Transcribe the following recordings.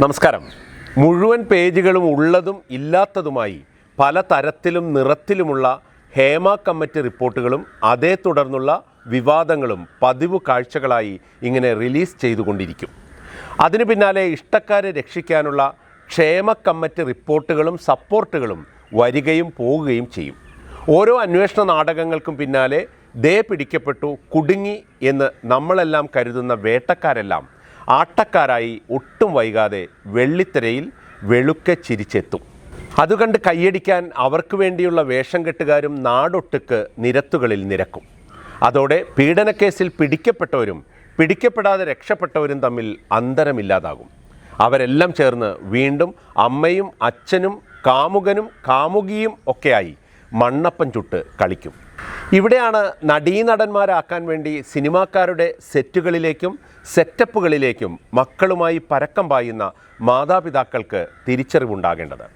നമസ്കാരം. മുഴുവൻ പേജുകളും ഉള്ളതും ഇല്ലാത്തതുമായി പല തരത്തിലും നിറത്തിലുമുള്ള ഹേമ കമ്മിറ്റി റിപ്പോർട്ടുകളും അതേ തുടർന്നുള്ള വിവാദങ്ങളും പതിവ് കാഴ്ചകളായി ഇങ്ങനെ റിലീസ് ചെയ്തുകൊണ്ടിരിക്കും. അതിനു പിന്നാലെ ഇഷ്ടക്കാരെ രക്ഷിക്കാനുള്ള ക്ഷേമ കമ്മിറ്റി റിപ്പോർട്ടുകളും സപ്പോർട്ടുകളും വരികയും പോവുകയും ചെയ്യും. ഓരോ അന്വേഷണ നാടകങ്ങൾക്കും പിന്നാലെ ദേ പിടിക്കപ്പെട്ടു കുടുങ്ങി എന്ന് നമ്മളെല്ലാം കരുതുന്ന വേട്ടക്കാരെല്ലാം ആട്ടക്കാരായി ഒട്ടും വൈകാതെ വെള്ളിത്തിരയിൽ വെളുക്കെ ചിരിച്ചെത്തും. അതുകണ്ട് കൈയടിക്കാൻ അവർക്ക് വേണ്ടിയുള്ള വേഷം കെട്ടുകാരും നാടൊട്ടുക്ക് നിരത്തുകളിൽ നിരക്കും. അതോടെ പീഡനക്കേസിൽ പിടിക്കപ്പെട്ടവരും പിടിക്കപ്പെടാതെ രക്ഷപ്പെട്ടവരും തമ്മിൽ അന്തരമില്ലാതാകും. അവരെല്ലാം ചേർന്ന് വീണ്ടും അമ്മയും അച്ഛനും കാമുകനും കാമുകിയും ഒക്കെയായി മണ്ണപ്പം ചുട്ട് കളിക്കും. ഇവിടെയാണ് നടീനടന്മാരാക്കാൻ വേണ്ടി സിനിമാക്കാരുടെ സെറ്റുകളിലേക്കും സെറ്റപ്പുകളിലേക്കും മക്കളുമായി പരക്കം പായുന്ന മാതാപിതാക്കൾക്ക് തിരിച്ചറിവുണ്ടാകേണ്ടത്.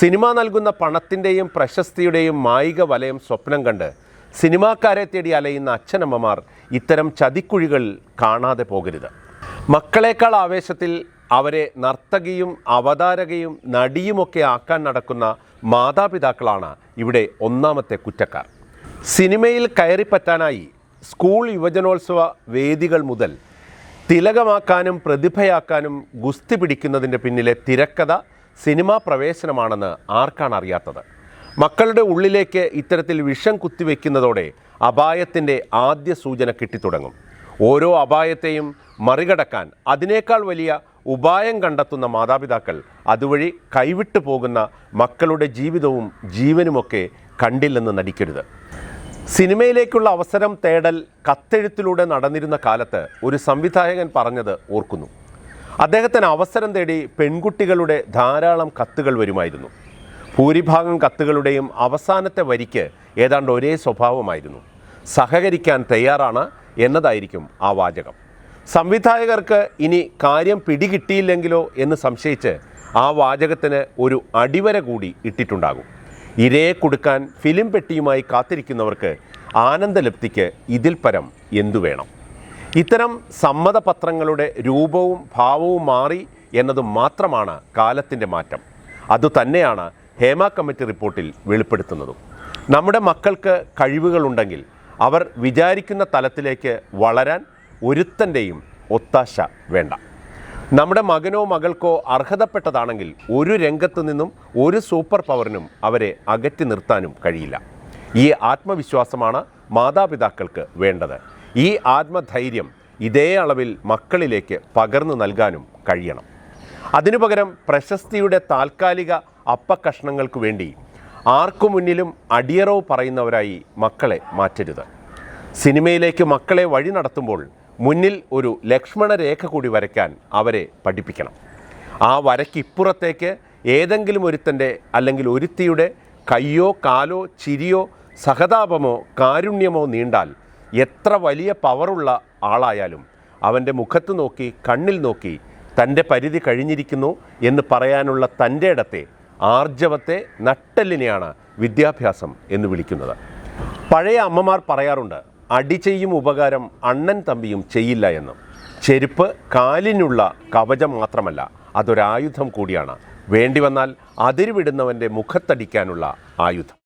സിനിമ നൽകുന്ന പണത്തിന്റെയും പ്രശസ്തിയുടെയും മായിക വലയം സ്വപ്നം കണ്ട് സിനിമാക്കാരെ തേടി അലയുന്ന അച്ഛനമ്മമാർ ഇത്തരം ചതിക്കുഴികൾ കാണാതെ പോകരുത്. മക്കളേക്കാൾ ആവേശത്തിൽ അവരെ നർത്തകിയും അവതാരകയും നടിയുമൊക്കെ ആക്കാൻ നടക്കുന്ന മാതാപിതാക്കളാണ് ഇവിടെ ഒന്നാമത്തെ കുറ്റക്കാർ. സിനിമയിൽ കയറിപ്പറ്റാനായി സ്കൂൾ യുവജനോത്സവ വേദികൾ മുതൽ തിലകമാക്കാനും പ്രതിഭയാക്കാനും ഗുസ്തി പിടിക്കുന്നതിന്റെ പിന്നിലെ തിരക്കഥ സിനിമാ പ്രവേശനമാണെന്ന് ആർക്കാണ് അറിയാത്തത്? മക്കളുടെ ഉള്ളിലേക്ക് ഇത്തരത്തിൽ വിഷം കുത്തിവെക്കുന്നതോടെ അപായത്തിന്റെ ആദ്യ സൂചന കിട്ടിത്തുടങ്ങും. ഓരോ അപായത്തെയും മറികടക്കാൻ അതിനേക്കാൾ വലിയ ഉപായം കണ്ടെത്തുന്ന മാതാപിതാക്കൾ അതുവഴി കൈവിട്ടു പോകുന്ന മക്കളുടെ ജീവിതവും ജീവനുമൊക്കെ കണ്ടില്ലെന്ന് നടിക്കരുത്. സിനിമയിലേക്കുള്ള അവസരം തേടൽ കത്തെഴുത്തിലൂടെ നടന്നിരുന്ന കാലത്ത് ഒരു സംവിധായകൻ പറഞ്ഞത് ഓർക്കുന്നു. അദ്ദേഹത്തിന് അവസരം തേടി പെൺകുട്ടികളുടെ ധാരാളം കത്തുകൾ വരുമായിരുന്നു. ഭൂരിഭാഗം കത്തുകളുടെയും അവസാനത്തെ വരിക്ക് ഏതാണ്ട് ഒരേ സ്വഭാവമായിരുന്നു. സഹകരിക്കാൻ തയ്യാറാണ് എന്നതായിരിക്കും ആ വാചകം. സംവിധായകർക്ക് ഇനി കാര്യം പിടികിട്ടിയില്ലെങ്കിലോ എന്ന് സംശയിച്ച് ആ വാചകത്തിന് ഒരു അടിവര കൂടി ഇട്ടിട്ടുണ്ടാകും. ഇരയെ കൊടുക്കാൻ ഫിലിം പെട്ടിയുമായി കാത്തിരിക്കുന്നവർക്ക് ആനന്ദലപ്തിക്ക് ഇതിൽ പരം എന്തു വേണം? ഇത്തരം സമ്മതപത്രങ്ങളുടെ രൂപവും ഭാവവും മാറി എന്നത് മാത്രമാണ് കാലത്തിന്റെ മാറ്റം. അതുതന്നെയാണ് ഹേമ കമ്മിറ്റി റിപ്പോർട്ടിൽ വെളിപ്പെടുത്തുന്നതും. നമ്മുടെ മക്കൾക്ക് കഴിവുകളുണ്ടെങ്കിൽ അവർ വിചാരിക്കുന്ന തലത്തിലേക്ക് വളരാൻ ഒരുത്തന്റെയും ഒത്താശ വേണ്ട. നമ്മുടെ മകനോ മകൾക്കോ അർഹതപ്പെട്ടതാണെങ്കിൽ ഒരു രംഗത്തു നിന്നും ഒരു സൂപ്പർ പവറിനും അവരെ അകറ്റി നിർത്താനും കഴിയില്ല. ഈ ആത്മവിശ്വാസമാണ് മാതാപിതാക്കൾക്ക് വേണ്ടത്. ഈ ആത്മധൈര്യം ഇതേ അളവിൽ മക്കളിലേക്ക് പകർന്നു നൽകാനും കഴിയണം. അതിനു പകരം പ്രശസ്തിയുടെ താൽക്കാലിക അപ്പക്കഷ്ണങ്ങൾക്ക് വേണ്ടി ആർക്കു മുന്നിലും അടിയറവ് പറയുന്നവരായി മക്കളെ മാറ്റരുത്. സിനിമയിലേക്ക് മക്കളെ വഴി നടത്തുമ്പോൾ മുന്നിൽ ഒരു ലക്ഷ്മണരേഖ കൂടി വരയ്ക്കാൻ അവരെ പഠിപ്പിക്കണം. ആ വരയ്ക്കിപ്പുറത്തേക്ക് ഏതെങ്കിലും ഒരുത്തന്റെ അല്ലെങ്കിൽ ഒരുത്തിയുടെ കയ്യോ കാലോ ചിരിയോ സഹതാപമോ കാരുണ്യമോ നീണ്ടാൽ എത്ര വലിയ പവറുള്ള ആളായാലും അവന്റെ മുഖത്ത് നോക്കി കണ്ണിൽ നോക്കി തന്റെ പരിധി കഴിഞ്ഞിരിക്കുന്നു എന്ന് പറയാനുള്ള തന്റെ ഇടത്തെ ആർജവത്തെ നട്ടെല്ലിനെയാണ് വിദ്യാഭ്യാസം എന്ന് വിളിക്കുന്നത്. പഴയ അമ്മമാർ പറയാറുണ്ട് അടി ചെയ്യും ഉപകാരം അണ്ണൻ തമ്പിയും ചെയ്യില്ല എന്ന്. ചെരുപ്പ് കാലിനുള്ള കവചം മാത്രമല്ല അതൊരായുധം കൂടിയാണ്. വേണ്ടി വന്നാൽ അതിരുവിടുന്നവന്റെ മുഖത്തടിക്കാനുള്ള ആയുധം.